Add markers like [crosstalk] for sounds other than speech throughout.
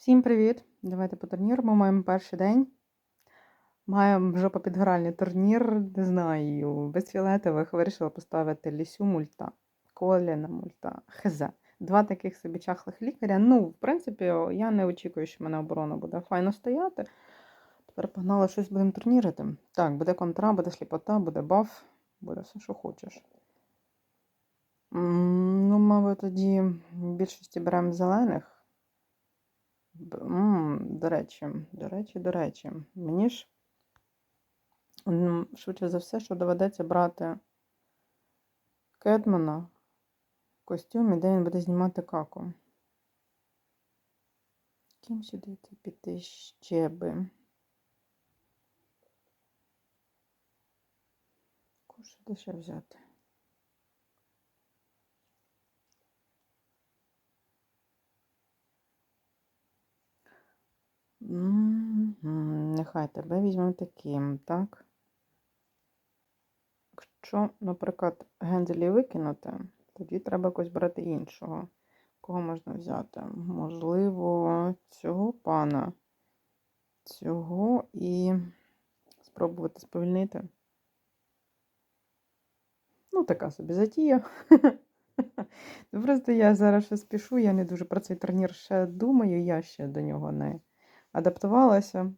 Всім привіт! Давайте по турніру. Ми маємо перший день. Маємо жопопідгральний турнір, не знаю, без фіолетових вирішила поставити лісю мульта, коліна мульта, хз. Два таких собі чахлих лікаря. Ну, в принципі, я не очікую, що в мене оборона буде файно стояти. Тепер погнали щось будемо турнірити. Так, буде контра, буде сліпота, буде баф, буде все, що хочеш. Ну, мабуть, тоді в більшості беремо зелених. До речі, до речі, до речі, мені ж швидше за все, що доведеться брати Кедмана в костюмі, де він буде знімати каку. Ким сюди піти ще би? Кого ще взяти? Нехай тебе візьмемо таким, так? Якщо, наприклад, генделі викинути, тоді треба якось брати іншого. Кого можна взяти? Можливо, цього пана. Цього і спробувати сповільнити. Ну, така собі затія. [laughs] Ну, Просто я зараз ще спішу, я не дуже про цей турнір ще думаю, я ще до нього не адаптувалася.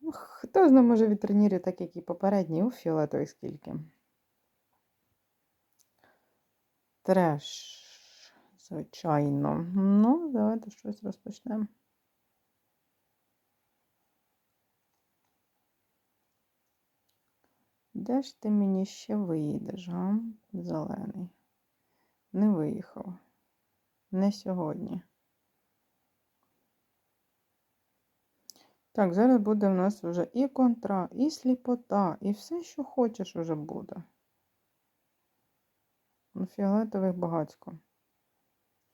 Ну, Хто знає, може від турнірів, так як і попередній, у фіолетових скільки. Треш, звичайно. Ну, давайте щось розпочнемо. Де ж ти мені ще виїдеш, га? Зелений. Не виїхав. Не сьогодні. Так, зараз буде в нас вже і контра, і сліпота, і все, що хочеш, уже буде. Ну, фіолетових багатько.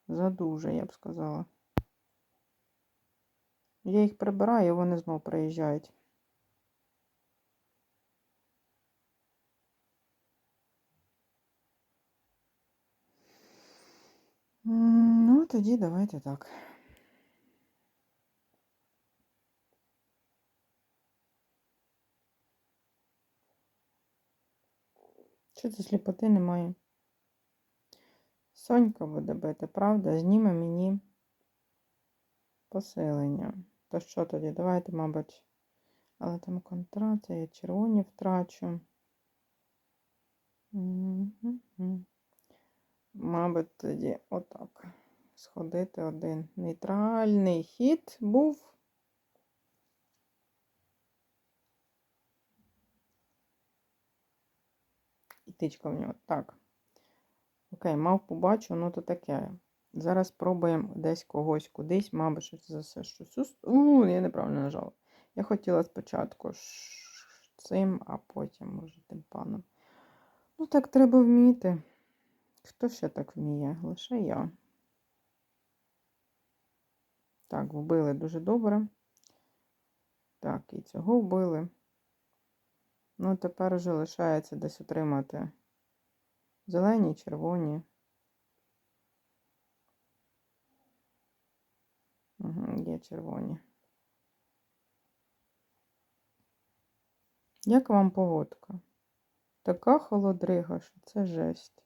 Задуже, я б сказала. Я їх прибираю, вони знов приїжджають. Ну, тоді давайте так. Що це сліпоти немає? Сонька буде бити, правда? Зніме мені посилення. То що тоді? Давайте, мабуть. Але там контракт, я червоні втрачу. Мабуть, тоді отак. Сходити один. Нейтральний хід був. І тичка в нього. Так. Окей, мав побачу, ну то таке. Зараз спробуємо десь когось кудись, мабуть, щось за все щось. У, я неправильно нажала. Я хотіла спочатку цим, а потім, може, тим паном. Ну, так треба вміти. Хто ще так вміє? Лише я. Так, вбили дуже добре. Так, і цього вбили. Ну, тепер вже лишається десь отримати зелені, червоні. Угу, є червоні. Як вам погодка? Така холодрига, що це жесть.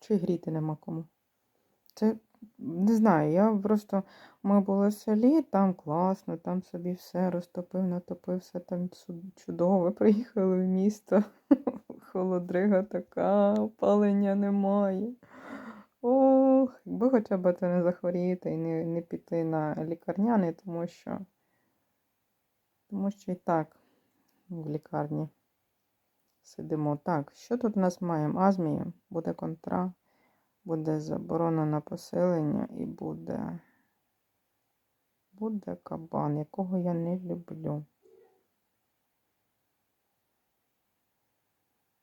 Чи гріти нема кому? Це не знаю, я просто ми були в селі, там класно, там собі все розтопив, натопив, все там чудово. [laughs] Приїхали в місто. [laughs] Холодрига така, опалення немає. Ох, якби хоча б це не захворіти і не, не піти на лікарняний, тому що, тому що і так в лікарні сидимо. Так, що тут у нас маємо? Азмія, буде контра, буде заборона на поселення і буде. Буде кабан, якого я не люблю.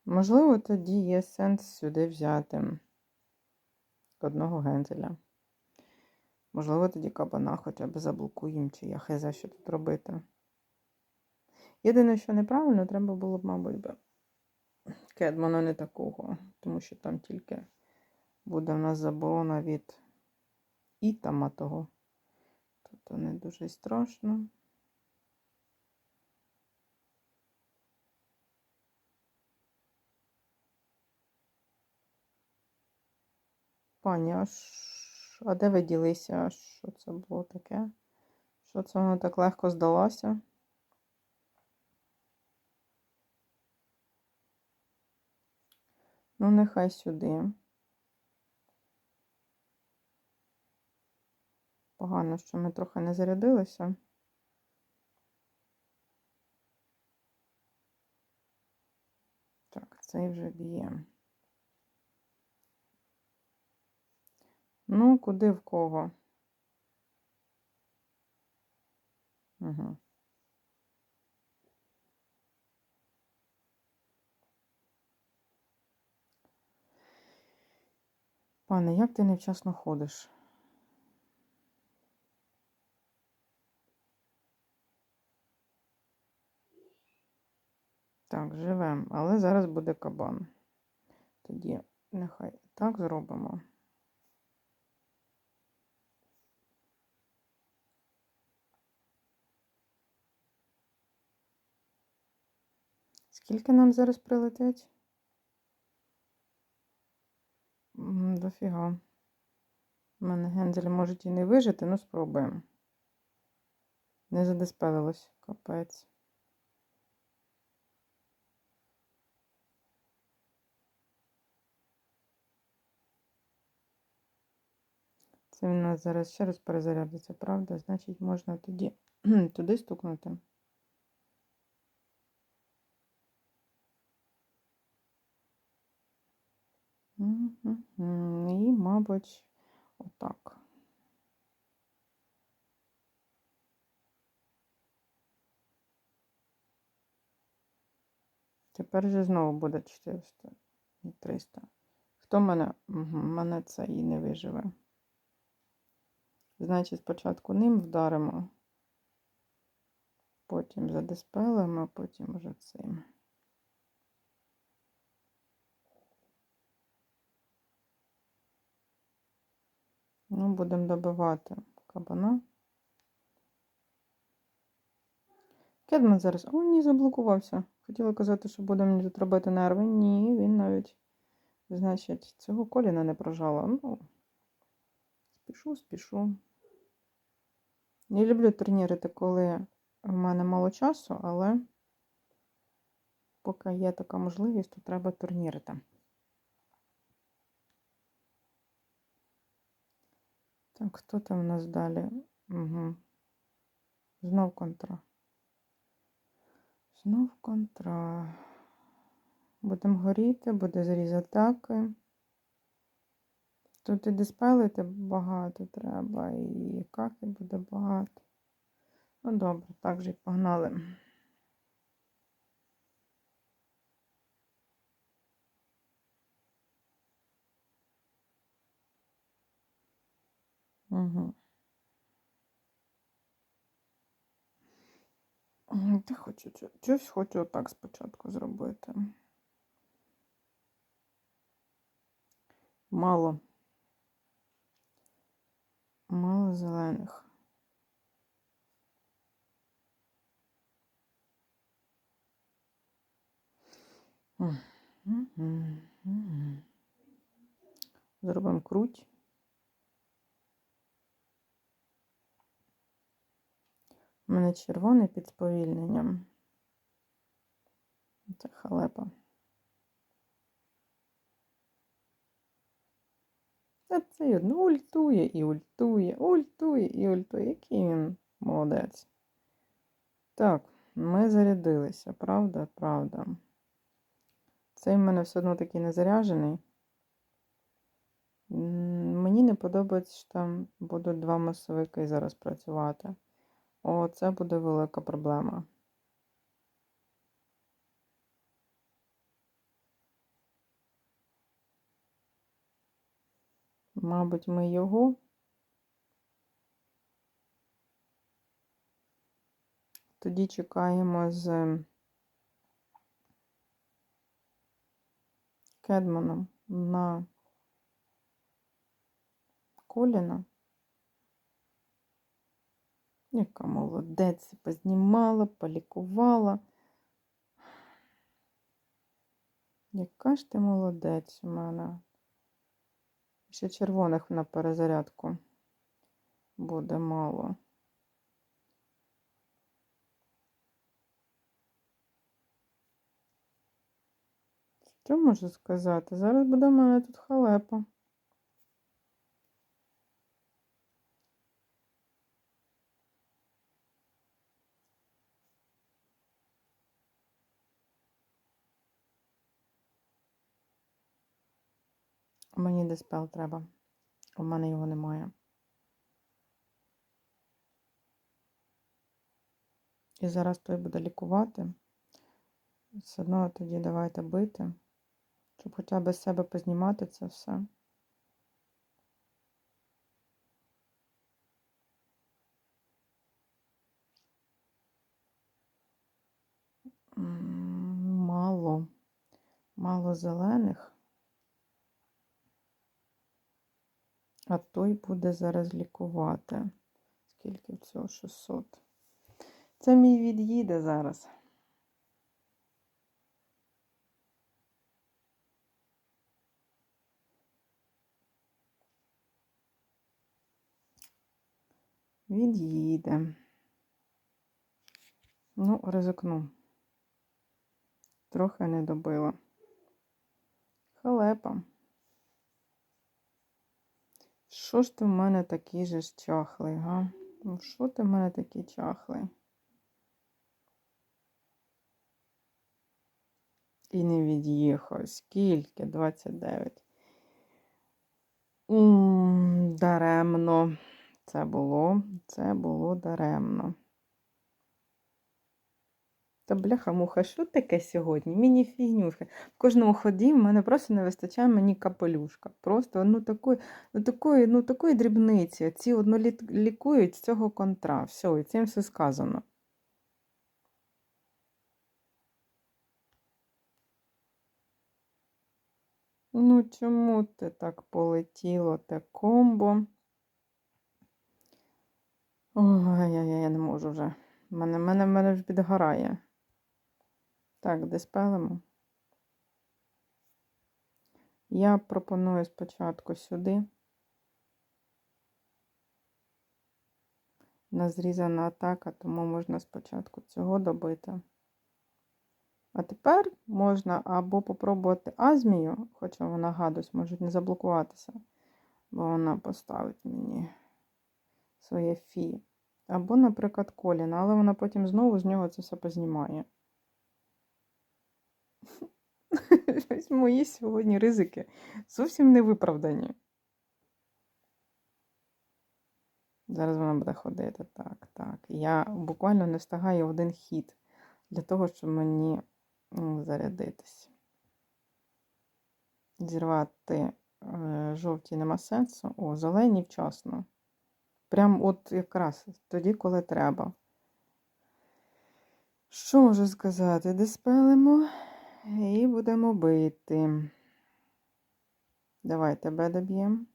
Можливо, тоді є сенс сюди взяти одного гензеля. Можливо, тоді кабана хоча б заблокуємо, чи я хиза, що тут робити. Єдине, що неправильно, треба було б, мабуть, би Кедмана не такого, тому що там тільки буде в нас заборона від і таматого. Тобто не дуже страшно. Пані, а, ш- а де ви ділися? Що це було таке? Що це воно так легко здалося? Ну, нехай сюди. Погано, що ми трохи не зарядилися. Так, цей вже б'є. Ну, куди в кого? Угу. Пане, як ти невчасно ходиш? Але зараз буде кабан. Тоді нехай так зробимо. Скільки нам зараз прилетить? Дофіга. У мене гензель можуть і не вижити, ну спробуємо. Не задиспелилось, капець. Це він нас зараз ще раз перезарядиться, правда? Значить, можна тоді [clears throat] туди стукнути. І, мабуть, отак. Тепер же знову буде 400 і 300. Хто мене? Угу, мене це і не виживе. Значить, спочатку ним вдаримо, потім задиспелимо, потім вже цим. Ну, будемо добивати кабана. Кедман зараз. О, ні, заблокувався. Хотіла казати, що буде мені тут робити нерви. Ні, він навіть, значить, цього коліна не прожала. Ну, спішу, спішу. Не люблю турнірити, коли в мене мало часу, але поки є така можливість, то треба турнірити. Так, хто там у нас далі? Угу. Знов контра. Знов контра. Будемо горіти, буде зріз атаки. Тут і диспелити багато треба, і каки буде багато. Ну, добре, так же і погнали. Угу. Та хочу, щось хочу так спочатку зробити. Мало. Мало зелених. Зробимо круть. У мене червоний під сповільненням. Це халепа. А цей одно ультує і ультує, ультує і ультує. Який він молодець. Так, ми зарядилися, правда? Правда. Цей в мене все одно такий не заряджений. Мені не подобається, що там будуть два масовики зараз працювати. О, це буде велика проблема. Мабуть, ми його. Тоді чекаємо з Кедманом на Коліна. Яка молодець, познімала, полікувала. Яка ж ти молодець у мене. Ще червоних на перезарядку буде мало. Що можу сказати? Зараз буде в мене тут халепа. Мені диспел треба. У мене його немає. І зараз той буде лікувати. Все одно тоді давайте бити, щоб хоча б з себе познімати це все. Мало, мало зелених. А той буде зараз лікувати. Скільки цього? 600. Це мій від'їде зараз. Від'їде. Ну, ризикну. Трохи не добила. Халепа. Що ж ти в мене такий же ж чахлий, га? Ну, що ти в мене такий чахлий? І не від'їхав. Скільки? 29. М, Даремно. Це було, це було даремно. Та бляха-муха, що таке сьогодні? Мені фігнюшка. В кожному ході в мене просто не вистачає мені капелюшка. Просто ну такої, ну такої, ну такої дрібниці. Ці одно лікують з цього контра. Все, і цим все сказано. Ну, чому ти так полетіло те комбо? Ой, я, я не можу вже. Мене, мене, мене ж підгорає. Так, де спелимо? Я пропоную спочатку сюди. На зрізана атака, тому можна спочатку цього добити. А тепер можна або попробувати азмію, хоча вона гадость, може не заблокуватися, бо вона поставить мені своє фі. Або, наприклад, коліна, але вона потім знову з нього це все познімає. Ось [laughs] Мої сьогодні ризики зовсім не виправдані. Зараз вона буде ходити. Так, так. Я буквально не встигаю один хід для того, щоб мені зарядитись. Зірвати е, жовті нема сенсу. О, зелені вчасно. Прям от якраз тоді, коли треба. Що можу сказати? Диспелимо і будемо бити. Давай тебе доб'ємо.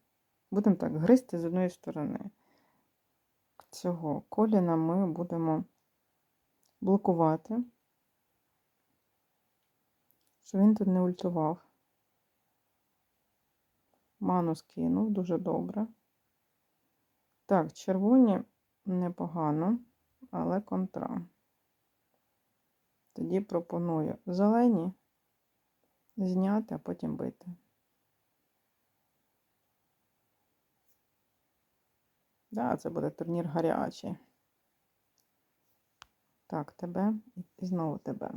Будемо так гризти з одної сторони. Цього коліна ми будемо блокувати, щоб він тут не ультував. Ману скинув дуже добре. Так, червоні непогано, але контра. Тоді пропоную зелені зняти, а потім бити. Да, це буде турнір гарячий. Так, тебе і знову тебе.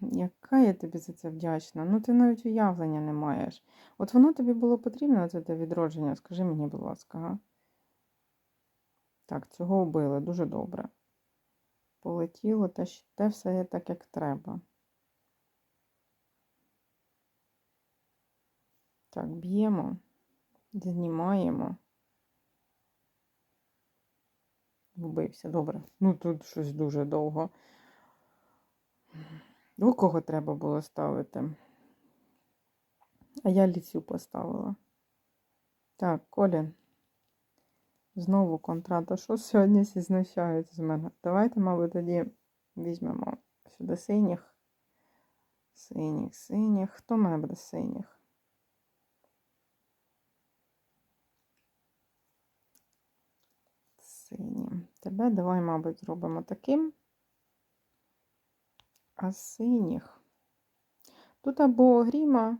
Яка я тобі за це вдячна? Ну, ти навіть уявлення не маєш. От воно тобі було потрібно, це те відродження, скажи мені, будь ласка, га? Так, цього вбили, дуже добре. Полетіло, те, те все є так, як треба. Так, б'ємо, знімаємо. Вбився, добре. Ну тут щось дуже довго. У кого треба було ставити? А я ліцю поставила. Так, Колін. Знову контрата. Що сьогодні всі знущаються з мене? Давайте, мабуть, тоді візьмемо сюди синіх. Синіх, синіх. Хто має буде синіх? Сині. Тебе давай, мабуть, зробимо таким. А синіх. Тут або гріма,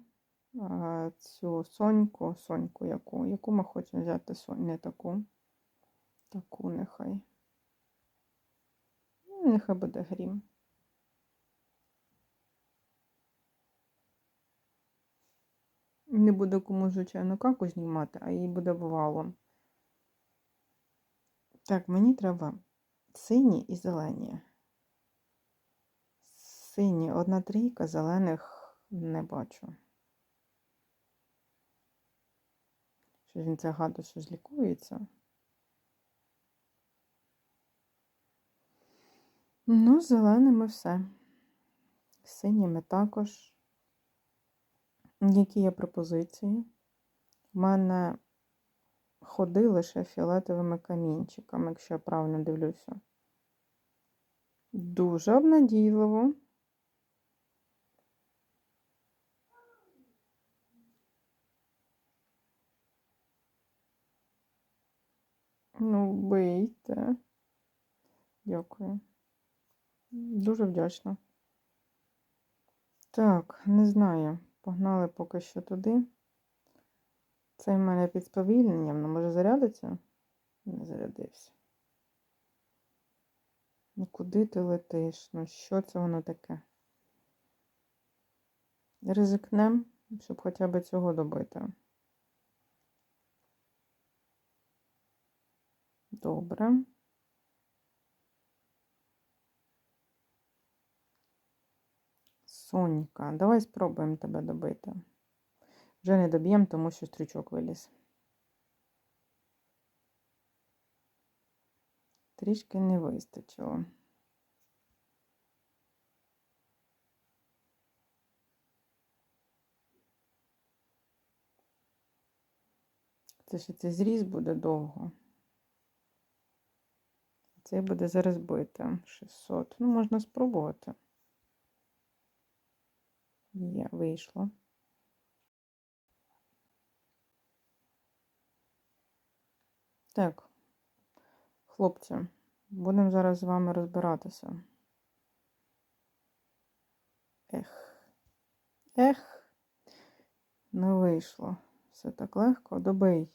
цю соньку, соньку яку, яку ми хочемо взяти не таку. Таку нехай. Ну, Нехай буде грім. Не буде комусь, звичайно, каку знімати, а їй буде валом. Так, мені треба сині і зелені. Сині одна трійка, зелених не бачу. Що він це гадо, що злікується. Ну, з зеленими все. З Синіми також. Які є пропозиції? У мене ходи лише фіолетовими камінчиками, якщо я правильно дивлюся. Дуже обнадійливо. Ну, бийте. Дякую. Дуже вдячна. Так, не знаю. Погнали поки що туди. Цей в мене під сповільненням, ну може зарядиться? Не зарядився. Ну куди ти летиш? Ну що це воно таке? Ризикнем, щоб хоча б цього добити. Добре. Сонька, давай спробуємо тебе добити. Вже не доб'ємо, тому що стрічок виліз. Трішки не вистачило. Це ще цей зріз буде довго. Цей буде зараз бити 600. Ну, можна спробувати. Є, вийшло. Так, хлопці, будемо зараз з вами розбиратися. Ех, ех, не вийшло. Все так легко. Добий.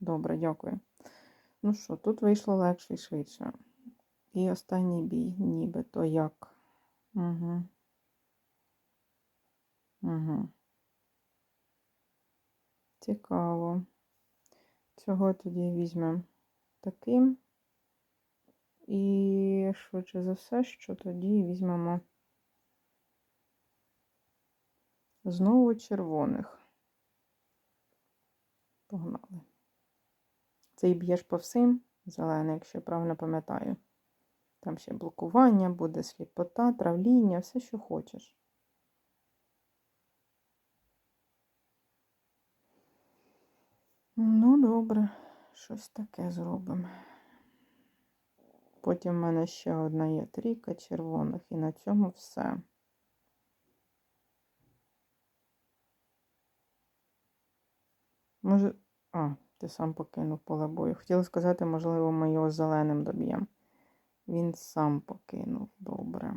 Добре, дякую. Ну що, тут вийшло легше і швидше. І останній бій, ніби то як. Угу. Угу. Цікаво. Цього тоді візьмемо таким. І швидше за все, що тоді візьмемо знову червоних. Погнали. Цей б'єш по всім, зелений, якщо я правильно пам'ятаю. Там ще блокування, буде сліпота, травління, все, що хочеш. Ну, добре, щось таке зробимо. Потім в мене ще одна є трійка червоних, і на цьому все. Може, а, ти сам покинув поле бою. Хотіла сказати, можливо, ми його зеленим доб'ємо. Він сам покинув. Добре.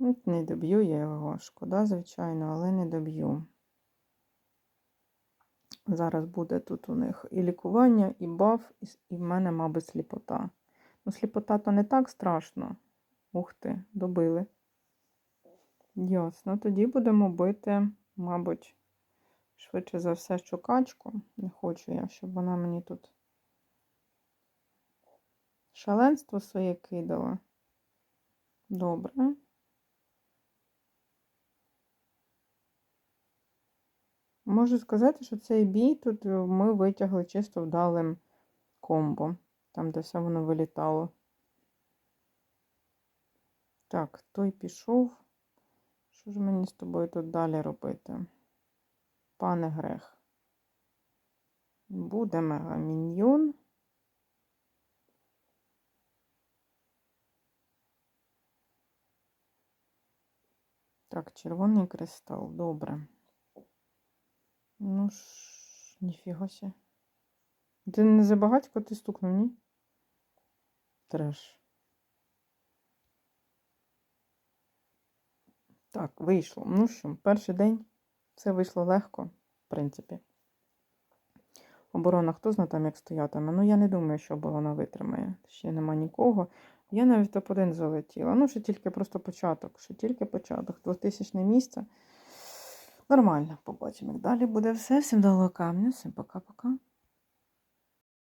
От Не доб'ю я його. Шкода, звичайно, але не доб'ю. Зараз буде тут у них і лікування, і баф, і в мене, мабуть, сліпота. Ну, сліпота то не так страшно. Ух ти, добили. Ясно. Тоді будемо бити, мабуть, швидше за все, що качку. Не хочу я, щоб вона мені тут шаленство своє кидала. Добре. Можу сказати, що цей бій тут е, ми витягли чисто вдалим комбо, там, де все воно вилітало. Так, той пішов. Що ж мені з тобою тут далі робити? Пане Грех. Буде мегаміньйон. Так, червоний кристал, добре. Ну ж, ніфіга сі. Ти не забагатько ти стукнув, ні? Треш. Так, вийшло. Ну що, перший день все вийшло легко, в принципі. Оборона, хто знає там, як стоятиме. Ну, я не думаю, що оборона витримає. Ще нема нікого. Я навіть топ-1 залетіла. Ну, ще тільки просто початок. Ще тільки початок. 2000 місце. Нормально, побачимо, як далі буде все. Всім доброго камню, всім пока-пока.